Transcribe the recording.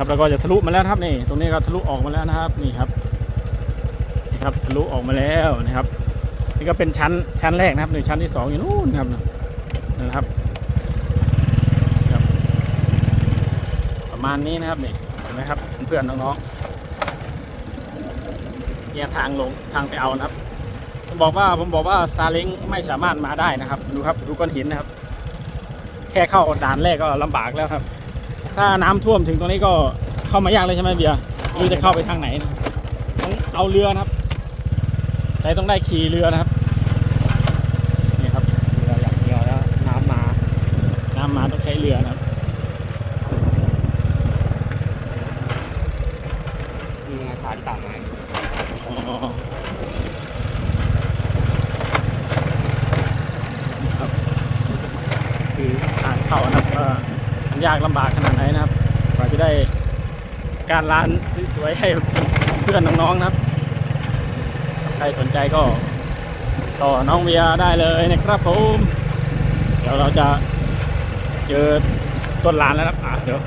ครับแล้วก็จะทะลุมาแล้วครับนี่ตรงนี้ก็ทะลุออกมาแล้วนะครับนี่ครับนี่ครับทะลุออกมาแล้วนะครับ นี่ก็เป็นชั้นชั้นแรกนะครับในชั้นที่สองอยู่นู่นครับนะครับประมาณนี้นะครับนี่เห็นไหมครับเพื่อนน้องๆเนี่ยทางลงทางไปเอานะครับผมบอกว่าผมบอกว่าซาเล้งไม่สามารถมาได้นะครับ ดูครับดูก้อนหินนะครับ แค่เข้าด่านแรกก็ลำบากแล้วครับ ถ้าน้ำท่วมถึงตรงนี้ก็เข้ามายากเลยใช่ไหมเบียร์ไม่รู้จะเข้าไปทางไหนนะต้องเอาเรือนะครับใส่ต้องได้ขี่เรือนะครับนี่ครับเรืออย่างเดียวแล้วน้ำมา น้ำมาต้องใช้เรือนะครับมีไงฐานต่ำไหมอ๋อครับคือทางเข้านะครับว่ามัน ยากลำบากขนาดไหนนะครับกว่าจะได้การร้านสวยๆให้เพื่อนน้องๆนะครับ ใครสนใจก็ต่อน้องเวียได้เลยนะครับผม เดี๋ยวเราจะเจอต้นลานแล้วนะครับอะเดี๋ยว